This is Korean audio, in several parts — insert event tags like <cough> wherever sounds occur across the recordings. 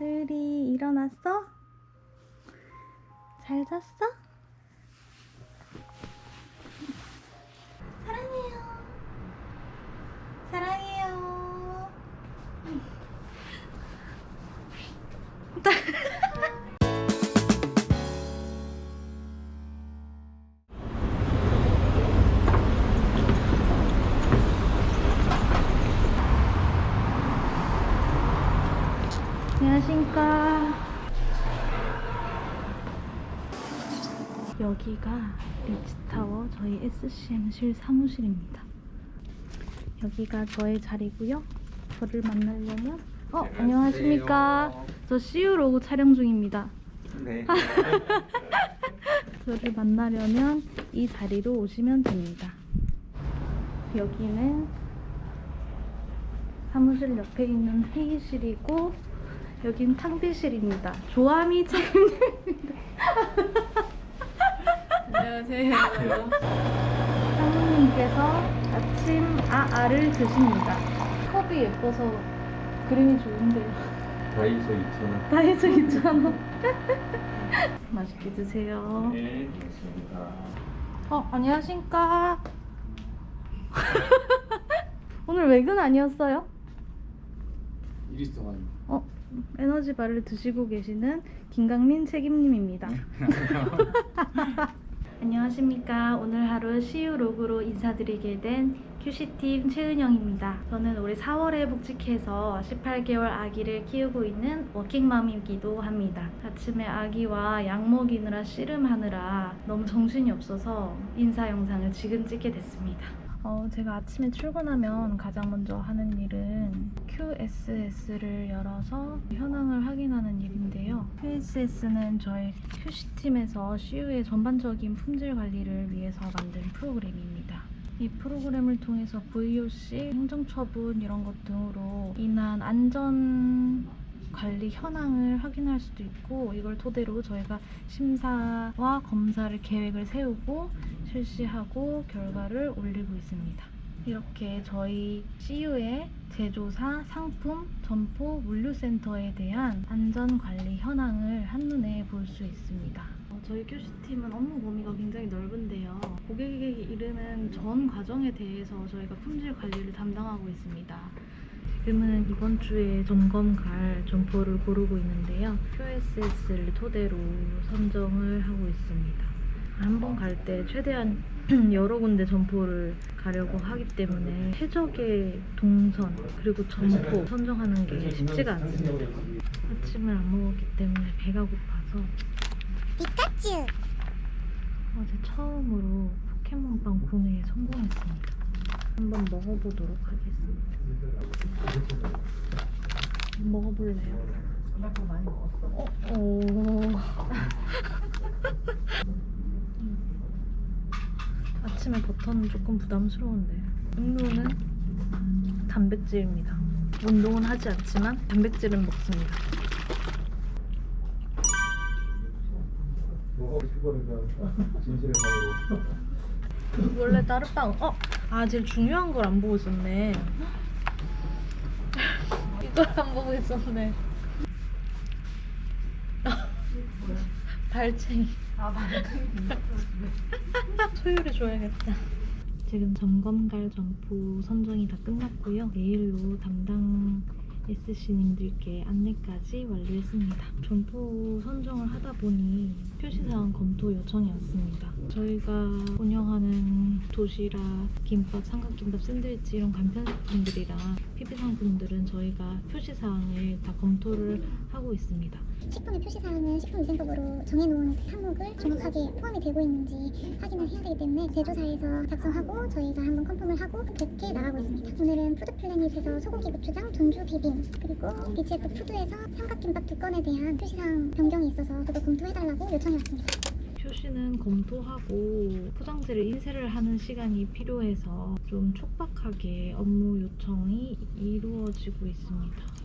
스리 일어났어? 잘 잤어? 사랑해요. 사랑해요. 안녕하십니까. 여기가 리츠타워 저희 SCM실 사무실입니다. 여기가 저의 자리고요. 저를 만나려면 어 안녕하십니까. 저 CU 로고 촬영 중입니다. 네. <laughs> 저를 만나려면 이 자리로 오시면 됩니다. 여기는 사무실 옆에 있는 회의실이고 여긴 탕비실입니다. 조아미 책임님입니다. 안녕하세요. 사모님께서 아침 아아를 드십니다. 컵이 예뻐서 그림이 좋은데요. 다이소 2,000원. 다이소 2,000원. <laughs> 맛있게 드세요. 네, 알겠습니다. 어, 안녕하십니까. <laughs> 오늘 외근 아니었어요? 일 있어가지고. 어, 에너지 바를 드시고 계시는 김강민 책임님입니다. <laughs> 안녕하십니까. 오늘 하루 CU 로그로 인사드리게 된 QC팀 최은영입니다. 저는 올해 4월에 복직해서 18개월 아기를 키우고 있는 워킹맘이기도 합니다. 아침에 아기와 약 먹이느라 씨름하느라 너무 정신이 없어서 인사 영상을 지금 찍게 됐습니다. 어, 제가 아침에 출근하면 가장 먼저 하는 일은 QSS를 열어서 현황을 확인하는 일인데요. QSS는 저희 QC팀에서 CU의 전반적인 품질 관리를 위해서 만든 프로그램입니다. 이 프로그램을 통해서 VOC, 행정처분 이런 것 등으로 인한 안전 관리 현황을 확인할 수도 있고 이걸 토대로 저희가 심사와 검사를 계획을 세우고 실시하고 결과를 올리고 있습니다. 이렇게 저희 CU의 제조사, 상품, 점포, 물류센터에 대한 안전관리 현황을 한눈에 볼 수 있습니다. 어, 저희 교시팀은 업무 범위가 굉장히 넓은데요. 고객에게 이르는 전 과정에 대해서 저희가 품질 관리를 담당하고 있습니다. 지금은 이번 주에 점검 갈 점포를 고르고 있는데요. QSS를 토대로 선정을 하고 있습니다. 한 번 갈 때 최대한 <clears throat> 여러 군데 점포를 가려고 하기 때문에 최적의 동선 그리고 점포 선정하는 게 쉽지가 않습니다. 아침을 안 먹었기 때문에 배가 고파서 피카츄 어제 처음으로 포켓몬빵 구매에 성공했습니다. 한번 먹어보도록 하겠습니다. 먹어볼래요? 생각보다 많이 먹었어. 어, 오. <laughs> 아침에 버터는 조금 부담스러운데 음료는 단백질입니다. 운동은 하지 않지만 단백질은 먹습니다. 원래 따르빵 어? 아 제일 중요한 걸 안 보고 있었네. <gasps> 이걸 안 보고 있었네. <laughs> 발챙이. 아, 맞아. <laughs> 소율이 줘야겠다. 지금 점검갈 점포 선정이 다 끝났고요. 내일로 담당 SC님들께 안내까지 완료했습니다. 점포 선정을 하다 보니 표시사항 검토 요청이 왔습니다. 저희가 운영하는 도시락, 김밥, 삼각김밥, 샌드위치 이런 간편식품들이랑 PB 상품들은 저희가 표시사항을 다 검토를 하고 있습니다. 식품의 표시사항은 식품위생법으로 정해놓은 그 항목을 정확하게 포함이 되고 있는지 확인을 해야 되기 때문에 제조사에서 작성하고 저희가 한번 컨펌을 하고 그렇게 나가고 있습니다. 오늘은 푸드플래닛에서 소고기 고추장 돈주 비빔 그리고 BGF 푸드에서 삼각김밥 두 건에 대한 표시사항 변경이 있어서 그거 검토해달라고 요청이 왔습니다. 표시는 검토하고 포장지를 인쇄를 하는 시간이 필요해서 좀 촉박하게 업무 요청이 이루어지고 있습니다.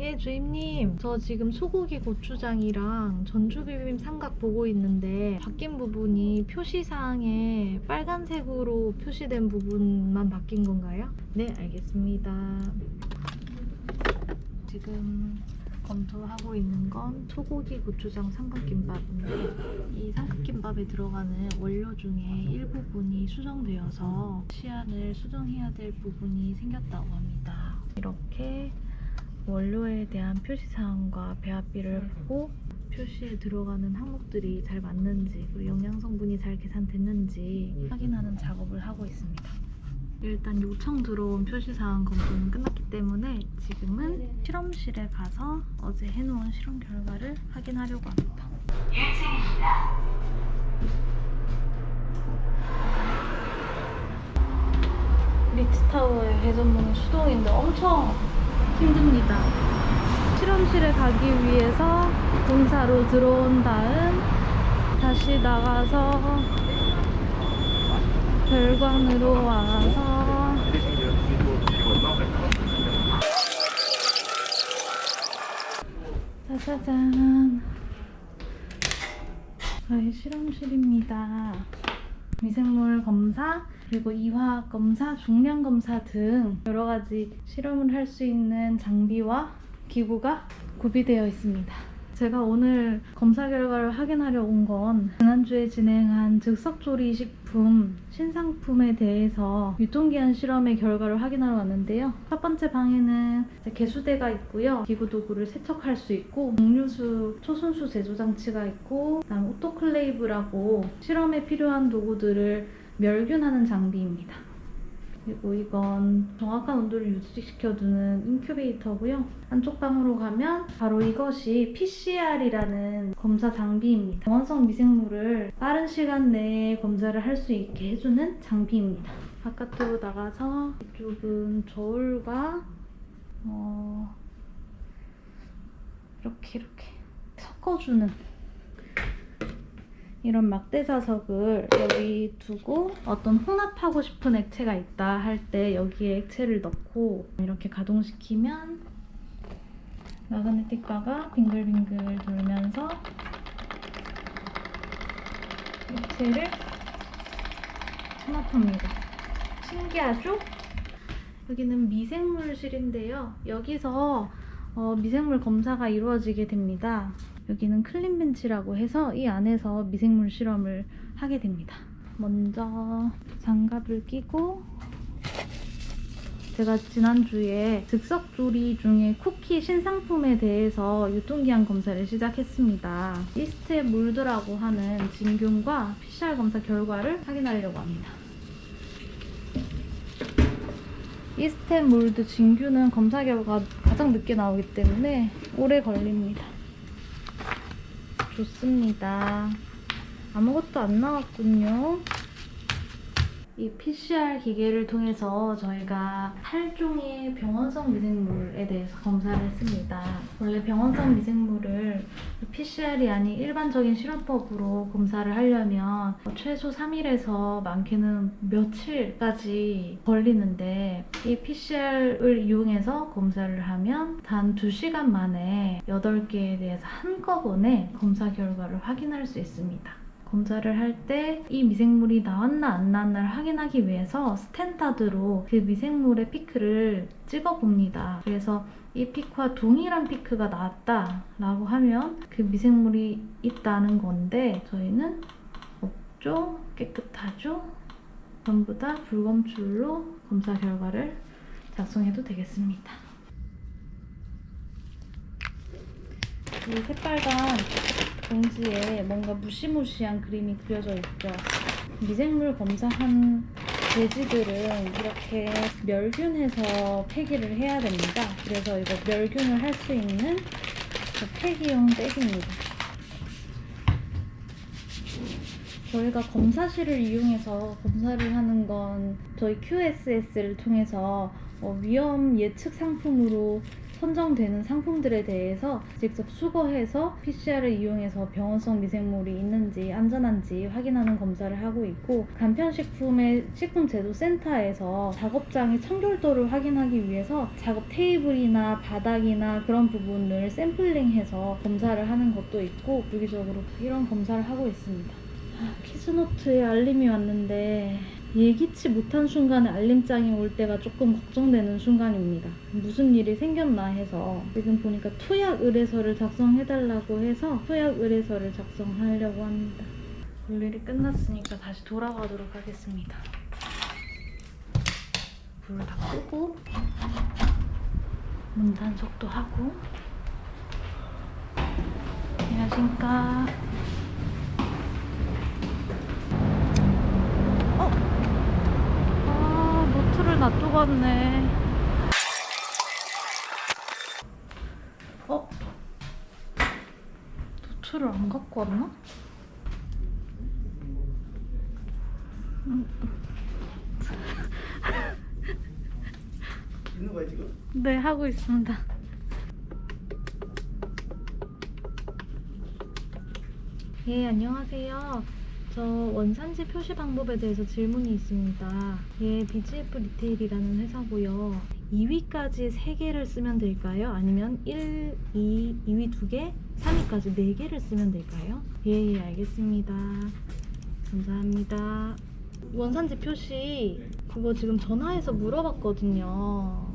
예, 주임님. 저 지금 소고기 고추장이랑 전주비빔 삼각 보고 있는데 바뀐 부분이 표시사항에 빨간색으로 표시된 부분만 바뀐 건가요? 네, 알겠습니다. 지금 검토하고 있는 건 소고기 고추장 삼각김밥인데 이 삼각김밥에 들어가는 원료 중에 일부분이 수정되어서 시안을 수정해야 될 부분이 생겼다고 합니다. 이렇게 원료에 대한 표시사항과 배합비를 보고 표시에 들어가는 항목들이 잘 맞는지 그리고 영양 성분이 잘 계산됐는지 확인하는 작업을 하고 있습니다. 일단 요청 들어온 표시사항 검토는 끝났기 때문에 지금은 실험실에 가서 어제 해놓은 실험 결과를 확인하려고 합니다. 리츠타워의 회전문은 수동인데 엄청 힘듭니다. 실험실에 가기 위해서 본사로 들어온 다음 다시 나가서 별관으로 와서 짜자잔 저희 실험실입니다. 미생물 검사 그리고 이화학 검사, 중량 검사 등 여러 가지 실험을 할 수 있는 장비와 기구가 구비되어 있습니다. 제가 오늘 검사 결과를 확인하려 온 건 지난주에 진행한 즉석조리 식품 신상품에 대해서 유통기한 실험의 결과를 확인하러 왔는데요. 첫 번째 방에는 개수대가 있고요. 기구 도구를 세척할 수 있고 음료수 초순수 제조 장치가 있고 그다음 오토클레이브라고 실험에 필요한 도구들을 멸균하는 장비입니다. 그리고 이건 정확한 온도를 유지시켜두는 인큐베이터고요. 안쪽 방으로 가면 바로 이것이 PCR이라는 검사 장비입니다. 병원성 미생물을 빠른 시간 내에 검사를 할 수 있게 해주는 장비입니다. 바깥으로 나가서 이쪽은 저울과 어, 이렇게 이렇게 섞어주는 이런 막대 자석을 여기 두고 어떤 혼합하고 싶은 액체가 있다 할 때 여기에 액체를 넣고 이렇게 가동시키면 마그네틱 바가 빙글빙글 돌면서 액체를 혼합합니다. 신기하죠? 여기는 미생물실인데요. 여기서 어, 미생물 검사가 이루어지게 됩니다. 여기는 클린 벤치라고 해서 이 안에서 미생물 실험을 하게 됩니다. 먼저 장갑을 끼고 제가 지난주에 즉석조리 중에 쿠키 신상품에 대해서 유통기한 검사를 시작했습니다. 이스트의 몰드라고 하는 진균과 PCR 검사 결과를 확인하려고 합니다. 이스템 몰드 진균은 검사 결과가 가장 늦게 나오기 때문에 오래 걸립니다. 좋습니다. 아무것도 안 나왔군요. 이 PCR 기계를 통해서 저희가 8종의 병원성 미생물에 대해서 검사를 했습니다. 원래 병원성 미생물을 PCR이 아닌 일반적인 실험법으로 검사를 하려면 최소 3일에서 많게는 며칠까지 걸리는데 이 PCR을 이용해서 검사를 하면 단 2시간 만에 8개에 대해서 한꺼번에 검사 결과를 확인할 수 있습니다. 검사를 할 때 이 미생물이 나왔나 안 나왔나를 확인하기 위해서 스탠다드로 그 미생물의 피크를 찍어 봅니다. 그래서 이 피크와 동일한 피크가 나왔다라고 하면 그 미생물이 있다는 건데 저희는 없죠, 깨끗하죠. 전부 다 불검출로 검사 결과를 작성해도 되겠습니다. 이 새빨간 봉지에 뭔가 무시무시한 그림이 그려져 있죠. 미생물 검사한 돼지들은 이렇게 멸균해서 폐기를 해야 됩니다. 그래서 이거 멸균을 할 수 있는 그 폐기용 백입니다. 저희가 검사실을 이용해서 검사를 하는 건 저희 QSS를 통해서 어, 위험 예측 상품으로 선정되는 상품들에 대해서 직접 수거해서 PCR을 이용해서 병원성 미생물이 있는지 안전한지 확인하는 검사를 하고 있고 간편식품의 식품제조센터에서 작업장의 청결도를 확인하기 위해서 작업 테이블이나 바닥이나 그런 부분을 샘플링해서 검사를 하는 것도 있고 유기적으로 이런 검사를 하고 있습니다. 키즈노트에 알림이 왔는데 예기치 못한 순간에 알림장이 올 때가 조금 걱정되는 순간입니다. 무슨 일이 생겼나 해서 지금 보니까 투약 의뢰서를 작성해달라고 해서 투약 의뢰서를 작성하려고 합니다. 볼 일이 끝났으니까 다시 돌아가도록 하겠습니다. 불 다 끄고 문 단속도 하고 안녕하십니까. 어? 아, 노트를 놔두고 왔네. 어? 노트를 안 갖고 왔나? 있는 거야 지금? 네, 하고 있습니다. 예, 안녕하세요. 저 원산지 표시 방법에 대해서 질문이 있습니다. 예, BGF 리테일이라는 회사고요. 2위까지 3개를 쓰면 될까요? 아니면 1, 2, 2위 2개, 3위까지 4개를 쓰면 될까요? 예, 예, 알겠습니다. 감사합니다. 원산지 표시 그거 지금 전화해서 물어봤거든요.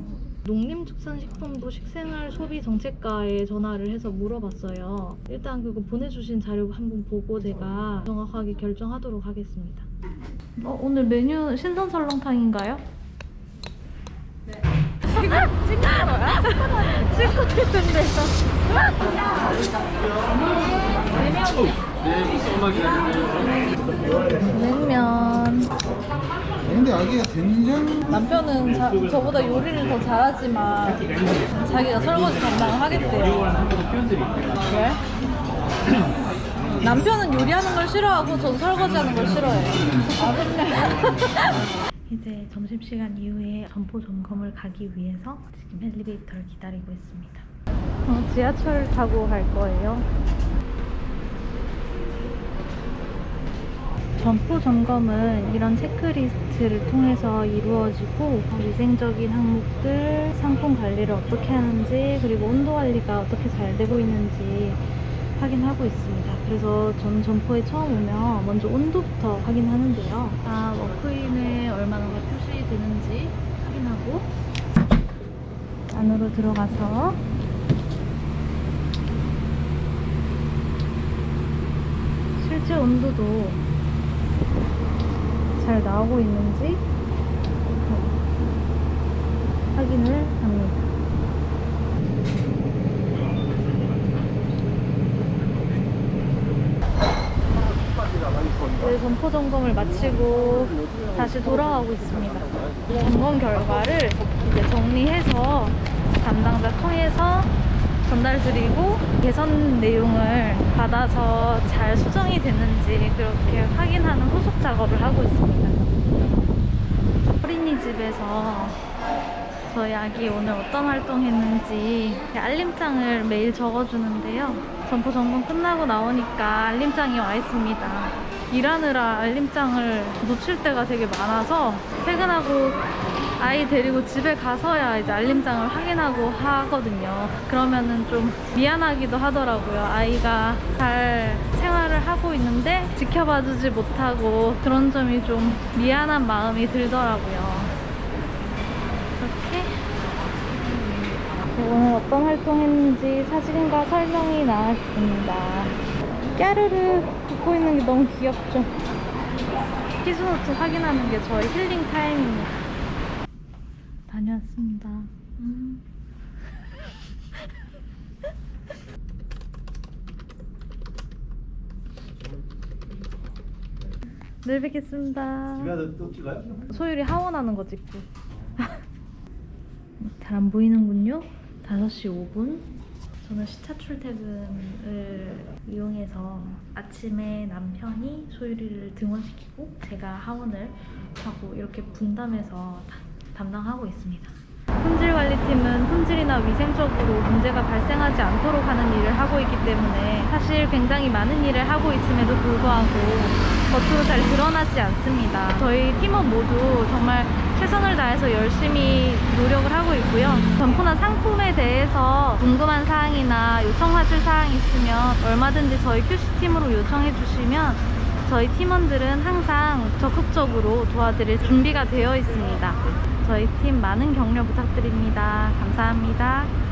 농림축산식품부 식생활 소비 정책과에 전화를 해서 물어봤어요. 일단 그거 보내주신 자료 한번 보고 내가 정확하게 결정하도록 하겠습니다. 어, 오늘 메뉴 신선 설렁탕인가요? 네. 지금 찍는 거야? 찍고 있는데요. 네 조금만 기다려주세요 냉면. 근데 아기가 된장 남편은 자, 저보다 요리를 더 잘하지만 자기가 설거지 담당을 하겠대요. 왜? 남편은 요리하는 걸 싫어하고 전 설거지하는 걸 싫어해요. <laughs> 이제 점심시간 이후에 점포 점검을 가기 위해서 지금 엘리베이터를 기다리고 있습니다. 어, 지하철 타고 갈 거예요. 점포 점검은 이런 체크리스트를 통해서 이루어지고 위생적인 항목들, 상품 관리를 어떻게 하는지 그리고 온도 관리가 어떻게 잘 되고 있는지 확인하고 있습니다. 그래서 전 점포에 처음 오면 먼저 온도부터 확인하는데요. 아, 워크인에 얼마나 표시되는지 확인하고 안으로 들어가서 실제 온도도 잘 나오고 있는지 확인을 합니다. 네, 점포 점검을 마치고 다시 돌아가고 있습니다. 점검 결과를 이제 정리해서 담당자 통해서 전달드리고 개선 내용을 받아서 잘 수정이 됐는지 그렇게 확인하는 후속 작업을 하고 있습니다. 어린이집에서 저희 아기 오늘 어떤 활동했는지 알림장을 매일 적어주는데요. 점포 점검 끝나고 나오니까 알림장이 와 있습니다. 일하느라 알림장을 놓칠 때가 되게 많아서 퇴근하고 아이 데리고 집에 가서야 이제 알림장을 확인하고 하거든요. 그러면은 좀 미안하기도 하더라고요. 아이가 잘 생활을 하고 있는데 지켜봐 주지 못하고 그런 점이 좀 미안한 마음이 들더라고요. 이렇게 오늘 어떤 활동했는지 사진과 설명이 나왔습니다. 까르르 웃고 있는 게 너무 귀엽죠? 키즈노트 확인하는 게 저희 힐링 타임입니다. 다녀왔습니다. 음. 내일 뵙겠습니다. 집에 또 찍어요? 소율이 하원하는 거 찍고. 잘 안 보이는군요. 5시 5분. 저는 시차 출퇴근을 이용해서 아침에 남편이 소율이를 등원시키고 제가 하원을 하고 이렇게 분담해서 다- 담당하고 있습니다. 품질 관리팀은 품질이나 위생적으로 문제가 발생하지 않도록 하는 일을 하고 있기 때문에 사실 굉장히 많은 일을 하고 있음에도 불구하고 겉으로 잘 드러나지 않습니다. 저희 팀원 모두 정말 최선을 다해서 열심히 노력을 하고 있고요. 점포나 상품에 대해서 궁금한 사항이나 요청하실 사항이 있으면 얼마든지 저희 QC팀으로 요청해 주시면 저희 팀원들은 항상 적극적으로 도와드릴 준비가 되어 있습니다. 저희 팀 많은 격려 부탁드립니다. 감사합니다.